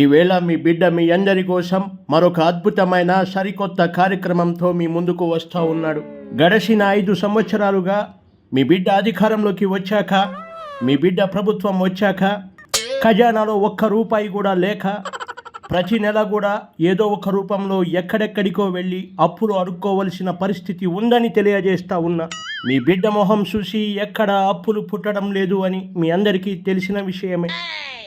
ఈవేళ మీ బిడ్డ మీ అందరి కోసం మరొక అద్భుతమైన సరికొత్త కార్యక్రమంతో మీ ముందుకు వస్తూ ఉన్నాడు. గడిచిన ఐదు సంవత్సరాలుగా మీ బిడ్డ అధికారంలోకి వచ్చాక మీ బిడ్డ ప్రభుత్వం వచ్చాక ఖజానాలో ఒక్క రూపాయి కూడా లేక ప్రతి నెల కూడా ఏదో ఒక రూపంలో ఎక్కడెక్కడికో వెళ్ళి అప్పులు అడుక్కోవలసిన పరిస్థితి ఉందని తెలియజేస్తా ఉన్నా. మీ బిడ్డ మొహం చూసి ఎక్కడ అప్పులు పుట్టడం లేదు అని మీ అందరికీ తెలిసిన విషయమే.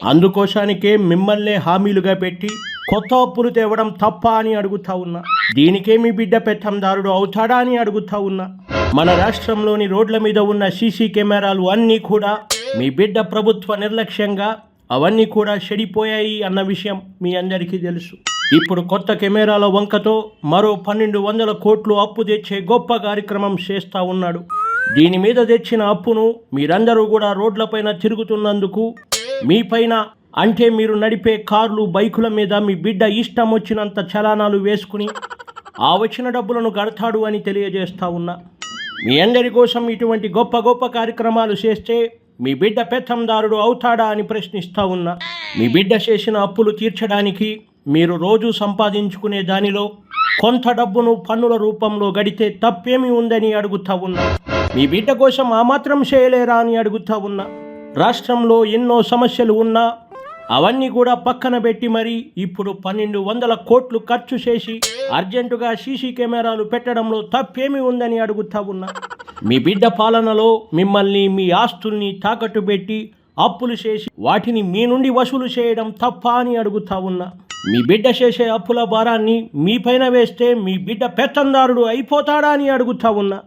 అందుకోసానికే మిమ్మల్నే హామీలుగా పెట్టి కొత్త అప్పులు తేవడం తప్ప అని అడుగుతా ఉన్నా. దీనికే మీ బిడ్డ పెత్తందారుడు అవుతాడా అని అడుగుతా ఉన్నా. మన రాష్ట్రంలోని రోడ్ల మీద ఉన్న సీసీ కెమెరాలు అన్నీ కూడా మీ బిడ్డ ప్రభుత్వ నిర్లక్ష్యంగా అవన్నీ కూడా చెడిపోయాయి అన్న విషయం మీ అందరికీ తెలుసు. ఇప్పుడు కొత్త కెమెరాల వంకతో మరో పన్నెండు వందల కోట్లు అప్పు తెచ్చే గొప్ప కార్యక్రమం చేస్తా ఉన్నాడు. దీని మీద తెచ్చిన అప్పును మీరందరూ కూడా రోడ్లపైన తిరుగుతున్నందుకు మీపైన అంటే మీరు నడిపే కార్లు బైకుల మీద మీ బిడ్డ ఇష్టం వచ్చినంత చలానాలు వేసుకుని ఆ వచ్చిన డబ్బులను కడతాడు అని తెలియజేస్తా ఉన్నా. మీ అందరి కోసం ఇటువంటి గొప్ప గొప్ప కార్యక్రమాలు చేస్తే మీ బిడ్డ పెత్తందారుడు అవుతాడా అని ప్రశ్నిస్తా ఉన్నా. మీ బిడ్డ చేసిన అప్పులు తీర్చడానికి మీరు రోజు సంపాదించుకునే దానిలో కొంత డబ్బును పన్నుల రూపంలో గడితే తప్పేమి ఉందని అడుగుతా ఉన్నా. మీ బిడ్డ కోసం ఆ మాత్రం చేయలేరా అని అడుగుతా ఉన్నా. రాష్ట్రంలో ఎన్నో సమస్యలు ఉన్నా అవన్నీ కూడా పక్కన పెట్టి మరి ఇప్పుడు పన్నెండు వందల కోట్లు ఖర్చు చేసి అర్జెంటుగా సీసీ కెమెరాలు పెట్టడంలో తప్పేమి ఉందని అడుగుతా ఉన్నా. మీ బిడ్డ పాలనలో మిమ్మల్ని మీ ఆస్తుల్ని తాకట్టు పెట్టి అప్పులు చేసి వాటిని మీ నుండి వసూలు చేయడం తప్ప అని అడుగుతా ఉన్నా. మీ బిడ్డ చేసే అప్పుల భారాన్ని మీ పైన వేస్తే మీ బిడ్డ పెత్తందారుడు అయిపోతాడా అని అడుగుతా ఉన్నా.